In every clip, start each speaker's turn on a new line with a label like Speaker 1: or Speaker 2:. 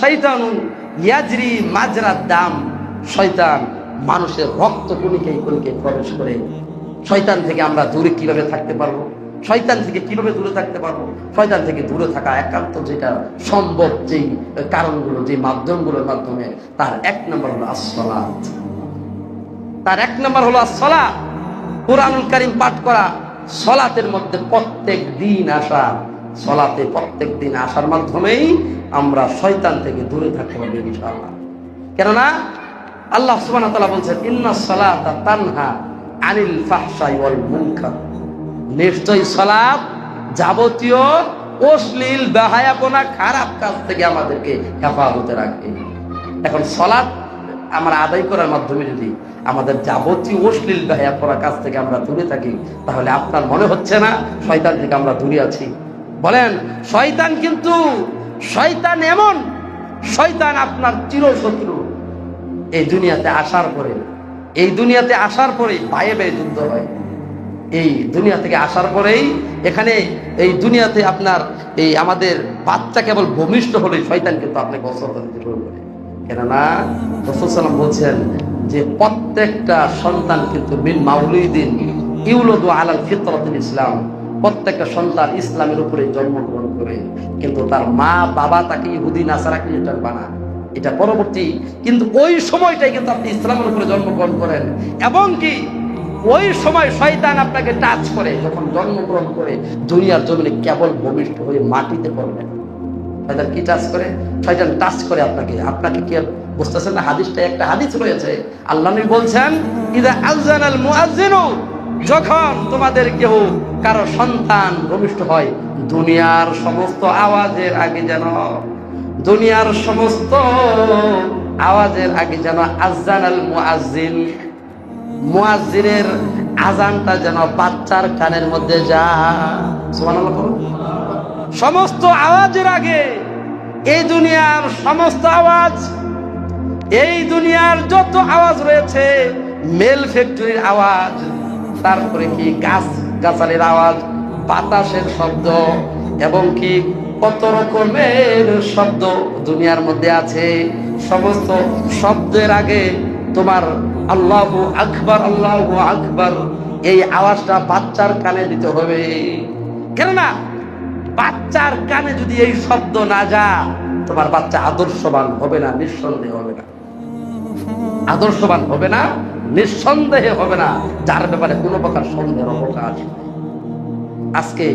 Speaker 1: শৈতান ইয়াজরি মাজরার দাম। শয়তান মানুষের রক্ত কণিকে কণিকে প্রবেশ করে। শয়তান থেকে আমরা দূরে কীভাবে থাকতে পারব? শয়তান থেকে কীভাবে দূরে থাকতে পারব? শয়তান থেকে দূরে থাকা একান্ত যেটা সম্ভব, যেই কারণগুলো যে মাধ্যমগুলোর মাধ্যমে তার এক নম্বর হলো আসলাত তার এক নম্বর হলো আসলা কোরআনুল কারিম পাঠ করা, সলাতের মধ্যে প্রত্যেক দিন আসা। সলাতে প্রত্যেক দিন আসার মাধ্যমেই আমরা শয়তান থেকে দূরে থাকতে পারব ইনশাআল্লাহ। কেননা আল্লাহ ওয়া বলছেন, ইন্না সালাতা তানহা আনিল মুনকার। নিশ্চয়ই সালাত যাবতীয় অশ্লীল, বেহায়াপনা, খারাপ কাজ থেকে আমাদেরকে হেফাজতে রাখে। এখন সলাৎ আমরা আদায় করার মাধ্যমে যদি আমাদের যাবতীয় অশ্লীল, বেহায়াপনা কাজ থেকে আমরা দূরে থাকি, তাহলে আপনার মনে হচ্ছে না শয়তান থেকে আমরা দূরে আছি? বলেন, শয়তান কিন্তু, শয়তান এমন, শয়তান আপনার চিরশত্রু। এই দুনিয়াতে আসার পরে, এই দুনিয়াতে আসার পরেই পায়ে বেয়ে যুদ্ধ হয়। এই দুনিয়া থেকে আসার পরেই এখানে এই দুনিয়াতে আপনার এই আমাদের বাচ্চা কেবল ভূমিষ্ঠ হলেই শয়তান কিন্তু আপনাকে দিতে শুরু করে কেননা, রসুল সাল্লাম বলছেন যে, প্রত্যেকটা সন্তান কিন্তু মিন মাউলুদ্দিন ইউলদু আলাল ফিতরাতুল ইসলাম। প্রত্যেকটা সন্তান ইসলামের উপরে জন্মগ্রহণ করে। কিন্তু তার মা, বাবা তাকে ইহুদি, নাসারা খ্রিস্টান বানায় এটা পরবর্তী। কিন্তু ওই সময়টাই কিন্তু আপনি ইসলামের উপরে জন্মগ্রহণ করেন। এবং কি, ওই সময় শয়তান আপনাকে টাচ করে, যখন জন্মগ্রহণ করে, দুনিয়ার জমিনে কেবল ভূমিষ্ঠ হয়ে মাটিতে পড়বেন শয়তান কি টাচ করে? শয়তান টাচ করে আপনাকে। আপনাকে কি বুঝতেছেন না? হাদিসটা একটা হাদিস রয়েছে। আল্লাহ বলছেন, ইদা আলজানাল মুআজ্জিনু যখন তোমাদের কেউ কারও সন্তান ভূমিষ্ঠ হয়, দুনিয়ার সমস্ত আওয়াজের আগে যেন, দুনিয়ার সমস্ত আওয়াজের আগে যেন আজান আল মুআজ্জিন, মুআজ্জিনের আজানটা যেন বাচ্চার কানের মধ্যে যা। সমস্ত আওয়াজের আগে এই দুনিয়ার সমস্ত আওয়াজ, এই দুনিয়ার যত আওয়াজ রয়েছে, মেল ফ্যাক্টরির আওয়াজ তারপরে কি গাছ, গাছালির আওয়াজ, বাতাসের শব্দ, এবং কি কত রকমের শব্দ দুনিয়ার মধ্যে আছে? সমস্ত শব্দের আগে তোমার আল্লাহ আকবার আল্লাহ আকবার, এই আওয়াজটা বাচ্চার কানে দিতে হবে। কেননা বাচ্চার কানে যদি এই শব্দ না যা তোমার বাচ্চা আদর্শবান হবে না, নিঃসন্দেহ হবে না। আদর্শবান হবে না। নিঃসন্দেহে হবে না, যার ব্যাপারে কোনো প্রকার সন্দেহের অবকাশ আজকে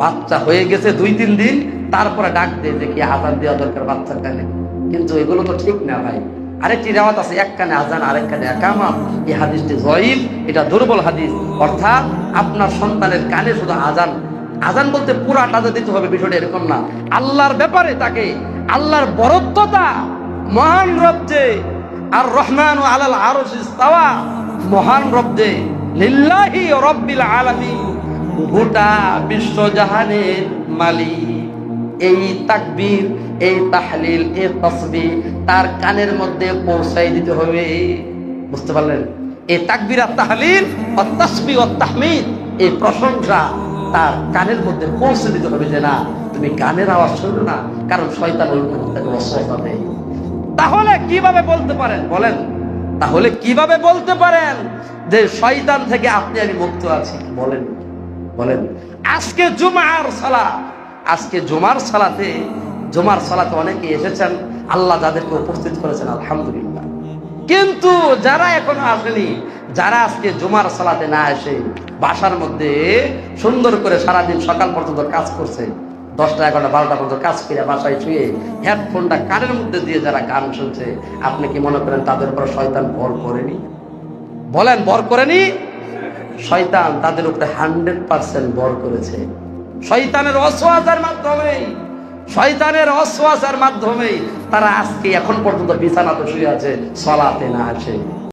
Speaker 1: বাচ্চা হয়ে গেছে দুই, তিন দিন, তারপরে ডাক দিয়ে যে কি আজান দেওয়া দরকার বাচ্চার কানে। কিন্তু এগুলো তো ঠিক না ভাই। আরেকটি রেওয়াত আছে, এক কানে আজান, আরেক কানে একামাত। এই হাদিসটি জয়ীফ, এটা দুর্বল হাদিস। অর্থাৎ আপনার সন্তানের কানে শুধু আজান। আজান বলতে পুরা পুরাটা দিতে হবে, বিষয়টা এরকম না। আল্লাহর ব্যাপারে তাকে, আল্লাহর বরত্বতা মহান রব যে আর রহমান আলাল আরশ ইস্তাওয়া। মহান রব যে, লিল্লাহি রব্বিল আলামিন, গোটা বিশ্ব জাহানের মালিক। এই তাকবীর, এই তাহলিল, এই তসবি তার কানের মধ্যে পৌঁছাই দিতে হবে। বুঝতে পারলেন? এই তাকবীর আর তাহলিল ও তসবি ও তাহমিদ, এই প্রশংসা তার কানের মধ্যে পৌঁছে দিতে হবে যে না, তুমি গানের আওয়াজ শুনবে না, কারণ শয়তান ওই মুহূর্তে তাহলে কীভাবে বলতে পারেন? বলেন। তাহলে কীভাবে বলতে পারেন যে শয়তান থেকে আপনি আমি মুক্ত আছি? বলেন। বলেন। আজকে জুমার সালা। আজকে জুমার সালাতে জুমার সালাতে অনেকে এসেছেন। আল্লাহ যাদেরকে উপস্থিত করেছেন, আলহামদুলিল্লাহ। কিন্তু যারা এখনও আসেনি, যারা আজকে জুমার সালাতে না এসে বাসার মধ্যে সুন্দর করে সারাদিন সকাল পর্যন্ত কাজ করছে দশটা এগারোটা বারোটা পর্যন্ত কাজ করে বাসায় শুয়ে হেডফোনটা কানের মধ্যে দিয়ে যারা গান শুনছে, আপনি কি মনে করেন তাদের উপর শয়তান ভর করেনি? বলেন, ভর করেনি? শয়তান তাদের উপরে হান্ড্রেড পার্সেন্ট ভর করেছে। শয়তানের অসোয়াজার মাধ্যমে শয়তানের অসোয়াজার মাধ্যমে তারা আজকে এখন পর্যন্ত বিছানাতে শুয়ে আছে, সলাতে না আছে